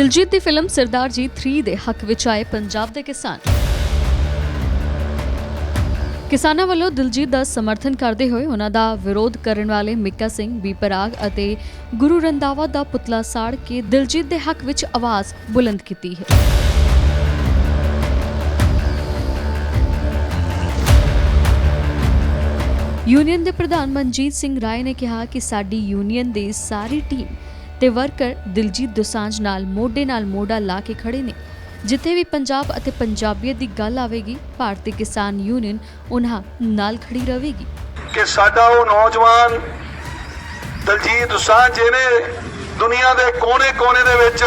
ਦਿਲਜੀਤ ਦੀ film Sardar ji 3 ਦੇ ਹੱਕ ਵਿੱਚ ਆਏ ਪੰਜਾਬ ਦੇ ਕਿਸਾਨ। ਕਿਸਾਨਾਂ ਵੱਲੋਂ ਦਿਲਜੀਤ ਦਾ ਸਮਰਥਨ ਕਰਦੇ ਹੋਏ ਉਹਨਾਂ ਦਾ ਵਿਰੋਧ ਕਰਨ ਵਾਲੇ ਮਿੱਕਾ ਸਿੰਘ, ਬੀ ਅਤੇ ਗੁਰੂ ਰੰਦਾਵਾ ਦਾ ਪੁਤਲਾ ਸਾੜ ਕੇ ਦਿਲਜੀਤ ਦੇ ਹੱਕ ਵਿੱਚ ਆਵਾਜ਼ ਬੁਲੰਦ ਕੀਤੀ ਹੈ। ਯੂਨੀਅਨ ਦੇ ਪ੍ਰਧਾਨ ਮਨਜੀਤ ਸਿੰਘ ਰਾਏ ਨੇ ਕਿਹਾ ਕਿ ਸਾਡੀ ਯੂਨੀਅਨ ਦੀ ਸਾਰੀ ਟੀਮ ਤੇ ਵਰਕਰ ਦਿਲਜੀਤ ਦੋਸਾਂਝ ਨਾਲ ਮੋਢੇ ਨਾਲ ਮੋਢਾ ਲਾ ਕੇ ਖੜੇ ਨੇ। ਜਿੱਥੇ ਵੀ ਪੰਜਾਬ ਅਤੇ ਪੰਜਾਬੀਅਤ ਦੀ ਗੱਲ ਆਵੇਗੀ, ਭਾਰਤੀ ਕਿਸਾਨ ਯੂਨੀਅਨ ਉਹਨਾਂ ਨਾਲ ਖੜੀ ਰਹੇਗੀ। ਕਿ ਸਾਡਾ ਉਹ ਨੌਜਵਾਨ ਦਲਜੀਤ ਦੋਸਾਂਝ ਨੇ ਦੁਨੀਆ ਦੇ ਕੋਨੇ-ਕੋਨੇ ਦੇ ਵਿੱਚ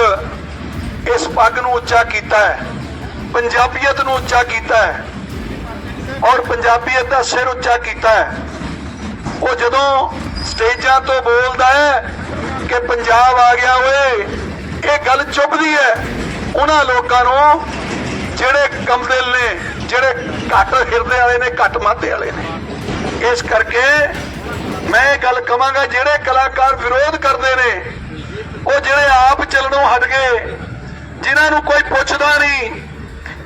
ਇਸ ਪੱਗ ਨੂੰ ਉੱਚਾ ਕੀਤਾ ਹੈ, ਪੰਜਾਬੀਅਤ ਨੂੰ ਉੱਚਾ ਕੀਤਾ ਹੈ ਔਰ ਪੰਜਾਬੀਅਤ ਦਾ ਸਿਰ ਉੱਚਾ ਕੀਤਾ ਹੈ, ਉਹ ਜਦੋਂ ਸਟੇਜਾਂ ਤੋਂ ਬੋਲਦਾ ਹੈ ਕਿ ਪੰਜਾਬ ਆ ਗਿਆ ਓਏ। ਇਹ ਗੱਲ ਚੁੱਭਦੀ ਹੈ। ਉਹਨਾਂ ਲੋਕਾਂ ਨੂੰ ਜਿਹੜੇ ਕਮਦਿਲ ਨੇ, ਜਿਹੜੇ ਘੱਟ ਹਿਰਦੇ ਵਾਲੇ ਨੇ, ਘੱਟ ਮਾਤੇ ਵਾਲੇ ਨੇ। ਇਸ ਕਰਕੇ ਮੈਂ ਇਹ ਗੱਲ ਕਵਾਂਗਾ, ਜਿਹੜੇ ਕਲਾਕਾਰ ਵਿਰੋਧ ਕਰਦੇ ਨੇ, ਉਹ ਜਿਹੜੇ ਆਪ ਚੱਲਣੋਂ ਹਟ ਗਏ, ਜਿਨ੍ਹਾਂ ਨੂੰ ਕੋਈ ਪੁੱਛਦਾ ਨਹੀਂ,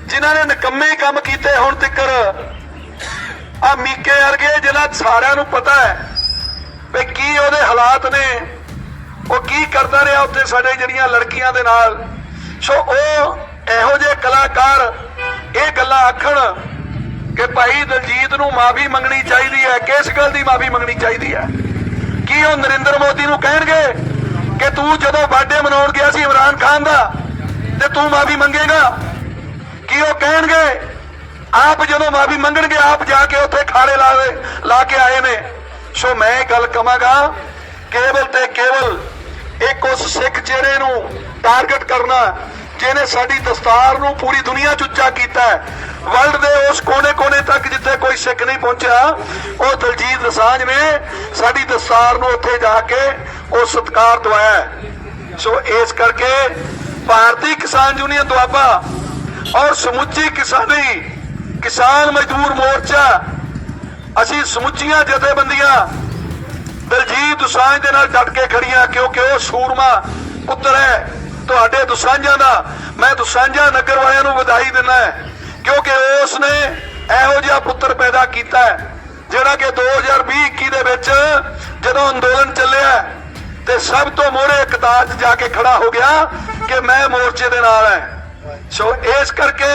ਜਿਨ੍ਹਾਂ ਨੇ ਨਕੰਮੇ ਕੰਮ ਕੀਤੇ ਹੁਣ ਤੱਕਰ। ਆ ਮੀਕੇ ਵਰਗੇ ਜਿਹੜਾ ਸਾਰਿਆਂ ਨੂੰ ਪਤਾ ਹੈ ਵੀ ਕੀ ਉਹਦੇ ਹਾਲਾਤ ਨੇ। ਉਹ ਕੀ ਕਰਦਾ ਰਿਹਾ ਉੱਥੇ ਸਾਡੇ ਜਿਹੜੀਆਂ ਲੜਕੀਆਂ ਦੇ ਨਾਲ? ਸੋ ਉਹ ਇਹੋ ਜਿਹੇ ਕਲਾਕਾਰ, ਇਹ ਗੱਲਾਂ ਆਖਣ ਕਿ ਭਾਈ ਦਲਜੀਤ ਨੂੰ ਮਾਫੀ ਮੰਗਣੀ ਚਾਹੀਦੀ ਹੈ ਕਿਸ ਗੱਲ ਦੀ ਮਾਫੀ ਮੰਗਣੀ ਚਾਹੀਦੀ ਹੈ। ਕੀ ਉਹ ਨਰਿੰਦਰ ਮੋਦੀ ਨੂੰ ਕਹਿਣਗੇ ਕਿ ਤੂੰ ਜਦੋਂ ਬਰਥਡੇ ਮਨਾਉਣ ਗਿਆ ਸੀ ਇਮਰਾਨ ਖਾਨ ਦਾ, ਤੇ ਤੂੰ ਮਾਫੀ ਮੰਗੇਗਾ? ਕੀ ਉਹ ਕਹਿਣਗੇ, ਆਪ ਜਦੋਂ ਮਾਫੀ ਮੰਗਣਗੇ, ਆਪ ਜਾ ਕੇ ਉੱਥੇ ਖਾੜੇ ਲਾਵੇ ਲਾ ਕੇ ਆਏ ਨੇ। ਸੋ ਮੈਂ ਇਹ ਗੱਲ ਕਵਾਂਗਾ ਕੇਵਲ ਤੇ ਕੇਵਲ ਸਿੱਖ ਚਿਹਰੇ ਨੂੰ ਟਾਰਗੇਟ ਕਰਨਾ ਜਿਹਨੇ ਸਾਡੀ ਦਸਤਾਰ ਨੂੰ ਪੂਰੀ ਦੁਨੀਆ 'ਚ ਉੱਚਾ ਕੀਤਾ ਵਰਲਡ ਦੇ ਉਸ ਕੋਨੇ-ਕੋਨੇ ਤੱਕ ਜਿੱਥੇ ਕੋਈ ਸਿੱਖ ਨਹੀਂ ਪਹੁੰਚਿਆ, ਉਹ ਦਲਜੀਤ ਦਸਾਂਝ ਨੇ ਸਾਡੀ ਦਸਤਾਰ ਨੂੰ ਉੱਥੇ ਜਾ ਕੇ ਉਹ ਸਤਿਕਾਰ ਦਵਾਇਆ ਸੋ ਇਸ ਕਰਕੇ ਭਾਰਤੀ ਕਿਸਾਨ ਯੂਨੀਅਨ ਦੁਆਬਾ ਔਰ ਸਮੁੱਚੀ ਕਿਸਾਨੀ ਕਿਸਾਨ ਮਜ਼ਦੂਰ ਮੋਰਚਾ, ਅਸੀਂ ਸਮੁੱਚੀਆਂ ਜਥੇਬੰਦੀਆਂ ਦਲਜੀਤ ਦੁਸਾਂਝ ਦੇ ਨਾਲ ਡਟ ਕੇ ਖੜੀਆਂ ਕਿਉਂਕਿ ਸੂਰਮਾ ਪੁੱਤਰ ਹੈ, ਤੁਹਾਡੇ ਦੁਸਾਂਝਾਂ ਦਾ, ਮੈਂ ਦੁਸਾਂਝਾ ਨਗਰ ਵਾਲਿਆਂ ਨੂੰ ਵਧਾਈ ਦਿੰਦਾ ਕਿਉਂਕਿ ਉਸ ਨੇ ਇਹੋ ਜਿਹਾ ਪੁੱਤਰ ਪੈਦਾ ਕੀਤਾ ਜਿਹੜਾ ਕਿ 2020-21 ਦੇ ਵਿੱਚ ਜਦੋਂ ਅੰਦੋਲਨ ਚੱਲਿਆ ਤੇ ਸਭ ਤੋਂ ਮੋਹਰੇ ਕਤਾਰ 'ਚ ਜਾ ਕੇ ਖੜਾ ਹੋ ਗਿਆ ਕਿ ਮੈਂ ਮੋਰਚੇ ਦੇ ਨਾਲ ਹੈ। ਸੋ ਇਸ ਕਰਕੇ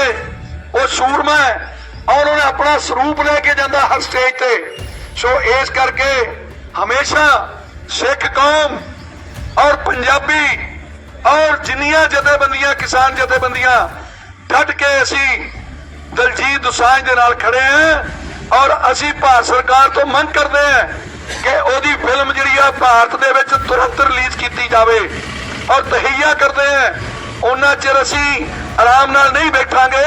ਉਹ ਸੂਰਮਾ ਹੈ, ਔਰ ਉਹਨੇ ਆਪਣਾ ਸਰੂਪ ਲੈ ਕੇ ਜਾਂਦਾ ਹਰ ਸਟੇਜ ਤੇ। ਸੋ ਇਸ ਕਰਕੇ ਹਮੇਸ਼ਾ ਸਿੱਖ ਕੌਮ ਪੰਜਾਬੀ ਔਰ ਜਿੰਨੀਆਂ ਜਥੇਬੰਦੀਆਂ, ਕਿਸਾਨ ਜਥੇਬੰਦੀਆਂ ਡਟ ਕੇ ਅਸੀਂ ਦਲਜੀਤ ਦੁਸਾਂਝ ਦੇ ਨਾਲ ਖੜੇ ਹਾਂ ਔਰ ਅਸੀਂ ਭਾਰਤ ਸਰਕਾਰ ਤੋਂ ਮੰਗ ਕਰਦੇ ਹਾਂ ਕਿ ਉਹਦੀ ਫਿਲਮ ਜਿਹੜੀ ਆ ਭਾਰਤ ਦੇ ਵਿੱਚ ਤੁਰੰਤ ਰਿਲੀਜ਼ ਕੀਤੀ ਜਾਵੇ ਔਰ ਤਹਈਆ ਕਰਦੇ ਹਾਂ। ਉਹਨਾਂ ਚਿਰ ਅਸੀਂ ਆਰਾਮ ਨਾਲ ਨਹੀਂ ਬੈਠਾਂਗੇ।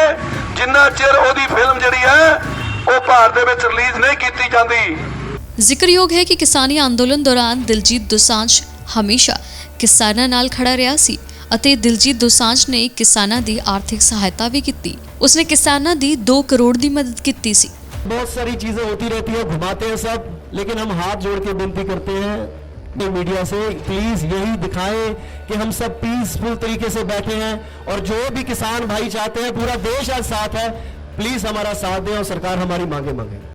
ਜਿੰਨਾ ਚਿਰ ਉਹਦੀ ਫਿਲਮ ਜਿਹੜੀ ਹੈ ਉਹ ਭਾਰਤ ਦੇ ਵਿੱਚ ਰਿਲੀਜ਼ ਨਹੀਂ ਕੀਤੀ ਜਾਂਦੀ। ਜ਼ਿਕਰਯੋਗ ਹੈ ਕਿ ਕਿਸਾਨੀ ਅੰਦੋਲਨ ਦੌਰਾਨ ਦਿਲਜੀਤ ਦੋਸਾਂਝ ਹਮੇਸ਼ਾ ਕਿਸਾਨਾਂ ਨਾਲ ਖੜਾ ਰਿਹਾ ਸੀ ਅਤੇ ਦਿਲਜੀਤ ਦੋਸਾਂਝ ਨੇ ਕਿਸਾਨਾਂ ਦੀ ਆਰਥਿਕ ਸਹਾਇਤਾ ਵੀ ਕੀਤੀ ਉਸਨੇ ਕਿਸਾਨਾਂ ਦੀ 2 ਕਰੋੜ ਦੀ ਮਦਦ ਕੀਤੀ ਸੀ बहुत सारी चीजें होती रहती है घुमाते हैं सब लेकिन हम हाथ जोड़ के विनती करते हैं अपने मीडिया से प्लीज यही दिखाएं कि हम सब पीसफुल तरीके से बैठे हैं और जो भी किसान भाई चाहते हैं पूरा देश आज साथ है प्लीज हमारा साथ दें और सरकार हमारी मांगे मांगे